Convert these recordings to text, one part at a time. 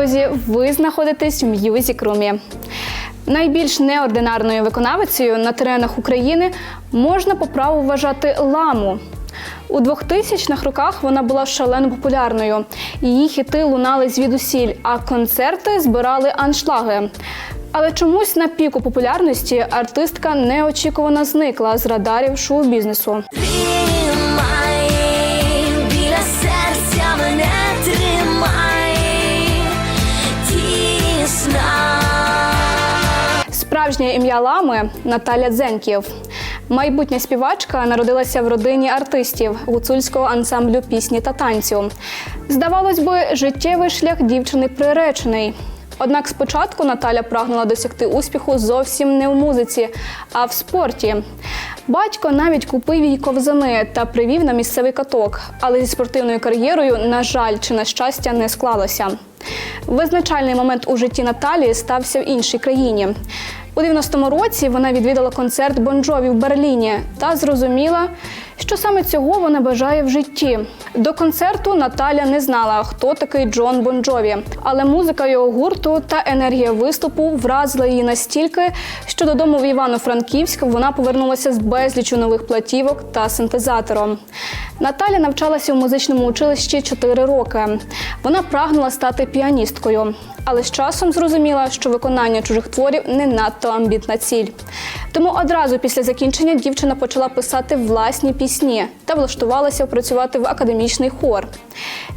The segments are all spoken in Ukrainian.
друзі, ви знаходитесь в М'юзік Румі. Найбільш неординарною виконавицею на теренах України можна по праву вважати ламу. У 2000-х роках вона була шалено популярною. Її хіти лунали звідусіль, а концерти збирали аншлаги. Але чомусь на піку популярності артистка неочікувано зникла з радарів шоу-бізнесу. Справжнє ім'я лами Наталя Дзенків. Майбутня співачка народилася в родині артистів гуцульського ансамблю пісні та танцю. Здавалось би, життєвий шлях дівчини приречений. Однак спочатку Наталя прагнула досягти успіху зовсім не в музиці, а в спорті. Батько навіть купив їй ковзани та привів на місцевий каток, але зі спортивною кар'єрою, на жаль, чи на щастя, не склалося. Визначальний момент у житті Наталі стався в іншій країні. У 90-му році вона відвідала концерт Бонджові в Берліні та зрозуміла, що саме цього вона бажає в житті. До концерту Наталя не знала, хто такий Джон Бонджові, але музика його гурту та енергія виступу вразила її настільки, що додому в Івано-Франківськ вона повернулася з безлічу нових платівок та синтезатором. Наталя навчалася у музичному училищі 4 роки. Вона прагнула стати піаністкою, але з часом зрозуміла, що виконання чужих творів не надто амбітна ціль. Тому одразу після закінчення дівчина почала писати власні пісні та влаштувалася працювати в академічний хор.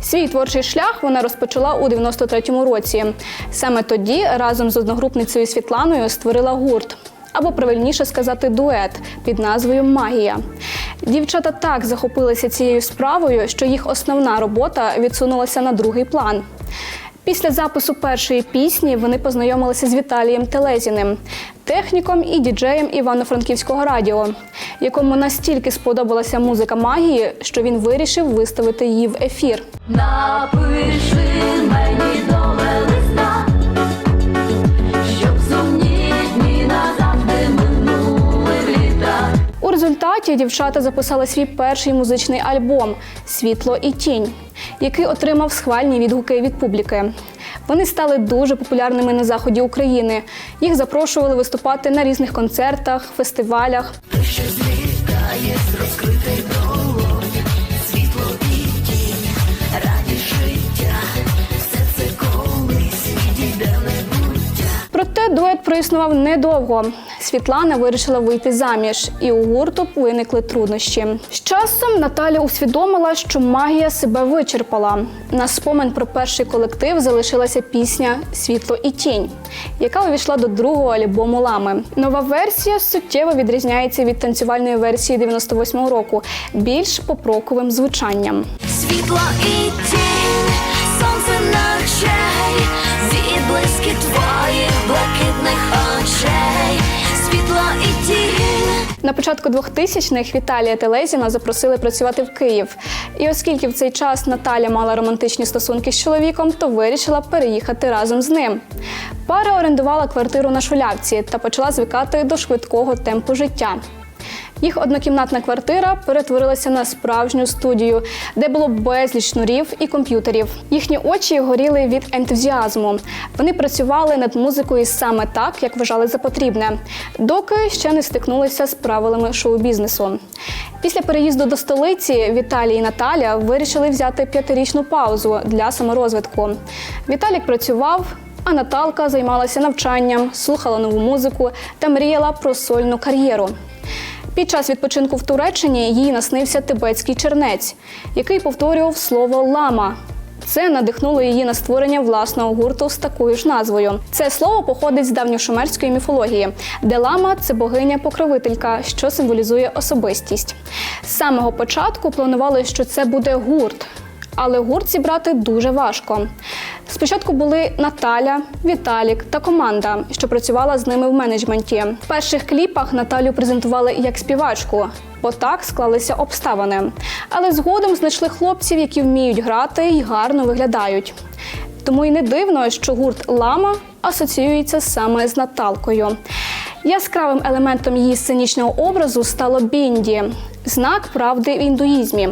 Свій творчий шлях вона розпочала у 93-му році. Саме тоді разом з одногрупницею Світланою створила гурт. Або правильніше сказати дует під назвою Магія. Дівчата так захопилися цією справою, що їх основна робота відсунулася на другий план. Після запису першої пісні вони познайомилися з Віталієм Телезіним, техніком і діджеєм Івано-Франківського радіо, якому настільки сподобалася музика магії, що він вирішив виставити її в ефір. Напиши мені результаті дівчата записали свій перший музичний альбом Світло і тінь, який отримав схвальні відгуки від публіки. Вони стали дуже популярними на заході України. Їх запрошували виступати на різних концертах, фестивалях. Проте дует проіснував недовго. Світлана вирішила вийти заміж, і у гурту виникли труднощі. З часом Наталя усвідомила, що магія себе вичерпала. На спомин про перший колектив залишилася пісня Світло і тінь, яка увійшла до другого альбому Лами. Нова версія суттєво відрізняється від танцювальної версії 98-го року, більш попроковим звучанням. Світло і тінь, сонце ночей, відблиски твоїх блакитних На початку 2000-х Віталія Телезіна запросили працювати в Київ. І оскільки в цей час Наталя мала романтичні стосунки з чоловіком, то вирішила переїхати разом з ним. Пара орендувала квартиру на шулявці та почала звикати до швидкого темпу життя. Їх однокімнатна квартира перетворилася на справжню студію, де було безліч шнурів і комп'ютерів. Їхні очі горіли від ентузіазму. Вони працювали над музикою саме так, як вважали за потрібне, доки ще не стикнулися з правилами шоу-бізнесу. Після переїзду до столиці Віталій і Наталя вирішили взяти п'ятирічну паузу для саморозвитку. Віталік працював. А Наталка займалася навчанням, слухала нову музику та мріяла про сольну кар'єру. Під час відпочинку в Туреччині їй наснився тибетський чернець, який повторював слово лама. Це надихнуло її на створення власного гурту з такою ж назвою. Це слово походить з давньошумерської міфології, де лама це богиня-покровителька, що символізує особистість. З самого початку планували, що це буде гурт, але гурт зібрати дуже важко. Спочатку були Наталя, Віталік та команда, що працювала з ними в менеджменті. В перших кліпах Наталю презентували як співачку, бо так склалися обставини. Але згодом знайшли хлопців, які вміють грати і гарно виглядають. Тому й не дивно, що гурт Лама асоціюється саме з Наталкою. Яскравим елементом її сценічного образу стало Бінді. знак правди в індуїзмі,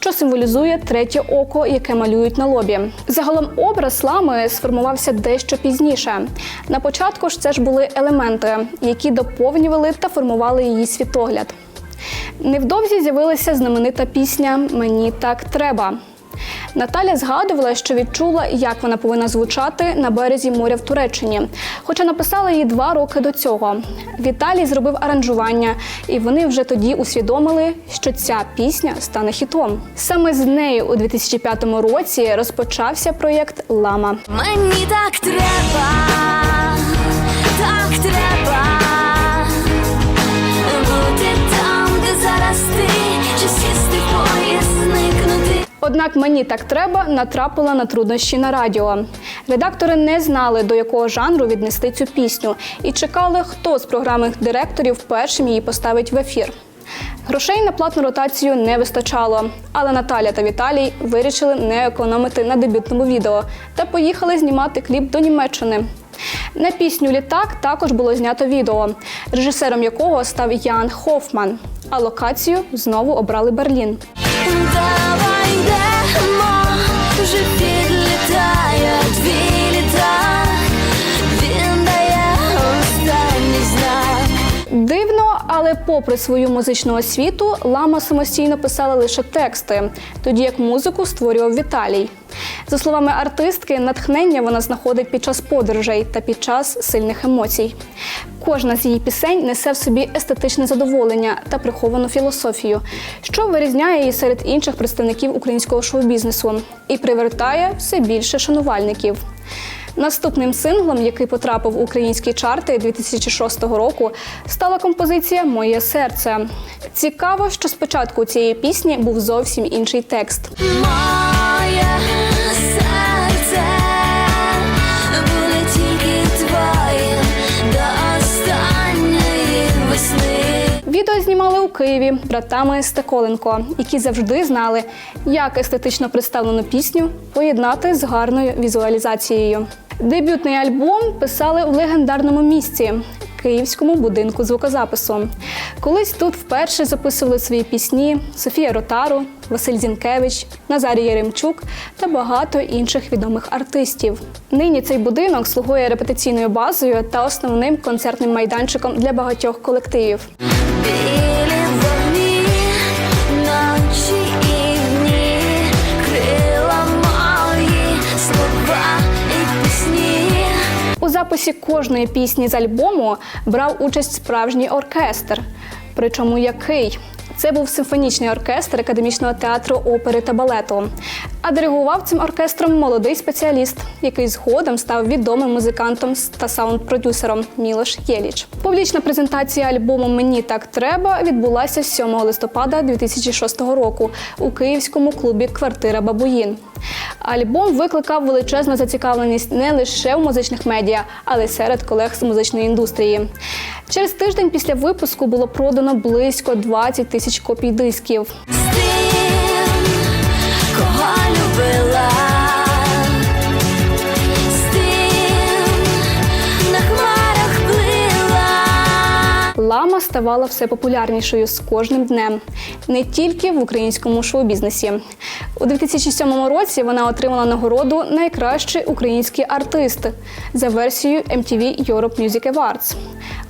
що символізує третє око, яке малюють на лобі. Загалом образ лами сформувався дещо пізніше. На початку ж це ж були елементи, які доповнювали та формували її світогляд. Невдовзі з'явилася знаменита пісня Мені так треба. Наталя згадувала, що відчула, як вона повинна звучати на березі моря в Туреччині, хоча написала її два роки до цього. Віталій зробив аранжування, і вони вже тоді усвідомили, що ця пісня стане хітом. Саме з нею у 2005 році розпочався проєкт Лама. Мені так треба, так треба бути там, де зараз ти, чи. Однак мені так треба натрапила на труднощі на радіо. Редактори не знали, до якого жанру віднести цю пісню, і чекали, хто з програмних директорів першим її поставить в ефір. Грошей на платну ротацію не вистачало, але Наталя та Віталій вирішили не економити на дебютному відео та поїхали знімати кліп до Німеччини. На пісню Літак також було знято відео, режисером якого став Ян Хофман. А локацію знову обрали Берлін. que j'ai але попри свою музичну освіту, Лама самостійно писала лише тексти, тоді як музику створював Віталій. За словами артистки, натхнення вона знаходить під час подорожей та під час сильних емоцій. Кожна з її пісень несе в собі естетичне задоволення та приховану філософію, що вирізняє її серед інших представників українського шоу-бізнесу і привертає все більше шанувальників. Наступним синглом, який потрапив у українські чарти 2006 року, стала композиція Моє серце. Цікаво, що спочатку цієї пісні був зовсім інший текст. Києві братами Стеколенко, які завжди знали, як естетично представлену пісню поєднати з гарною візуалізацією. Дебютний альбом писали в легендарному місці. Київському будинку звукозапису. Колись тут вперше записували свої пісні Софія Ротару, Василь Зінкевич, Назарій Яремчук та багато інших відомих артистів. Нині цей будинок слугує репетиційною базою та основним концертним майданчиком для багатьох колективів. Записі кожної пісні з альбому брав участь справжній оркестр. Причому який? Це був симфонічний оркестр академічного театру опери та балету. А диригував цим оркестром молодий спеціаліст, який згодом став відомим музикантом та саунд-продюсером Мілош Єліч. Публічна презентація альбому Мені так треба відбулася 7 листопада 2006 року у київському клубі Квартира Бабуїн. Альбом викликав величезну зацікавленість не лише в музичних медіа, але й серед колег з музичної індустрії. Через тиждень після випуску було продано близько 20 тисяч копій дисків. Ставала все популярнішою з кожним днем, не тільки в українському шоу-бізнесі. У 2007 році вона отримала нагороду Найкращий український артист за версією MTV Europe Music Awards.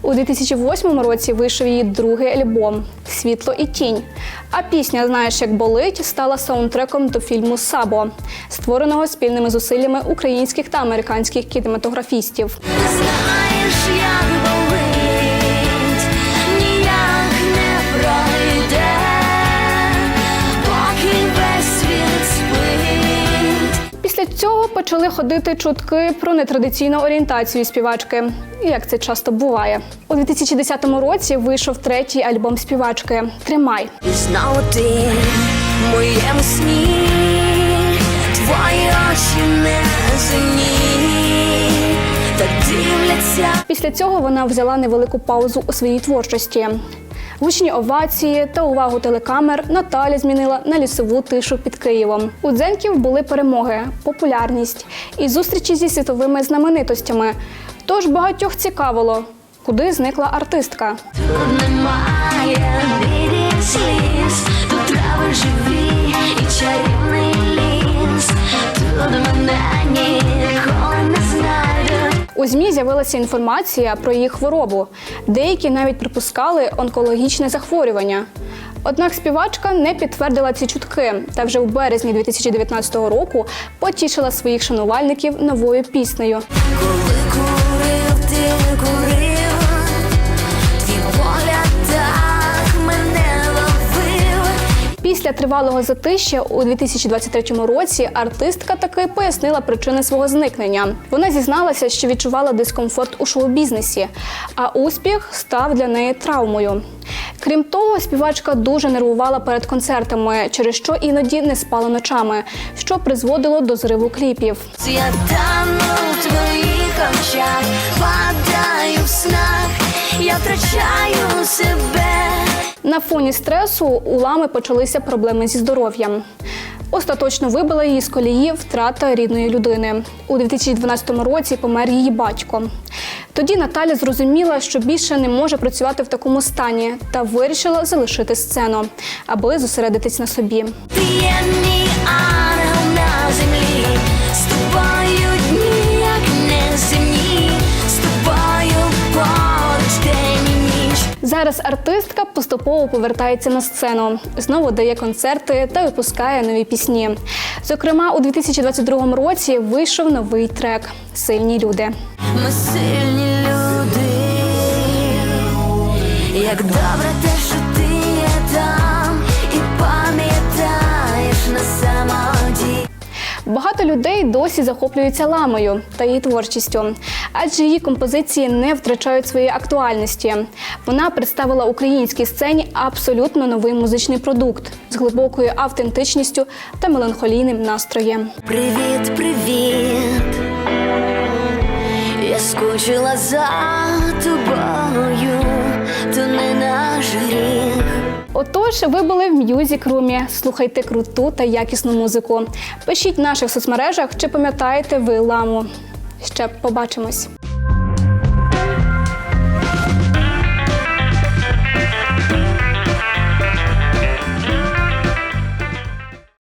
У 2008 році вийшов її другий альбом Світло і тінь. А пісня Знаєш, як болить стала саундтреком до фільму Сабо, створеного спільними зусиллями українських та американських кінематографістів. Почали ходити чутки про нетрадиційну орієнтацію співачки, як це часто буває. У 2010 році вийшов третій альбом співачки Тримай. І знову ти в моєму сні, твої очі не так дивляться. Після цього вона взяла невелику паузу у своїй творчості. Гучні овації та увагу телекамер Наталя змінила на лісову тишу під Києвом. У дзенків були перемоги, популярність і зустрічі зі світовими знаменитостями. Тож багатьох цікавило, куди зникла артистка. Тут немає сліз, тут трави живі і чарівний ліс, тут мене знайде. У ЗМІ з'явилася інформація про її хворобу. Деякі навіть припускали онкологічне захворювання. Однак співачка не підтвердила ці чутки та вже в березні 2019 року потішила своїх шанувальників новою піснею. Після тривалого затища у 2023 році артистка таки пояснила причини свого зникнення. Вона зізналася, що відчувала дискомфорт у шоу-бізнесі, а успіх став для неї травмою. Крім того, співачка дуже нервувала перед концертами, через що іноді не спала ночами, що призводило до зриву кліпів. Я тану в твоїх падаю в снах, я втрачаю себе. На фоні стресу у лами почалися проблеми зі здоров'ям. Остаточно вибила її з колії втрата рідної людини. У 2012 році помер її батько. Тоді Наталя зрозуміла, що більше не може працювати в такому стані, та вирішила залишити сцену, аби зосередитись на собі. Ти є мій ангел на землі, з тобою дні, як неземні, з тобою поруч день і ніч. Зараз артистка поступово повертається на сцену, знову дає концерти та випускає нові пісні. Зокрема, у 2022 році вийшов новий трек Сильні люди. Ми сильні люди, як добре людей досі захоплюються ламою та її творчістю, адже її композиції не втрачають своєї актуальності. Вона представила українській сцені абсолютно новий музичний продукт з глибокою автентичністю та меланхолійним настроєм. Привіт, привіт. Я скучила за тобою, то не наш гріх. Отож, ви були в М'юзік-румі. Слухайте круту та якісну музику. Пишіть в наших соцмережах, чи пам'ятаєте ви ламу. Ще побачимось.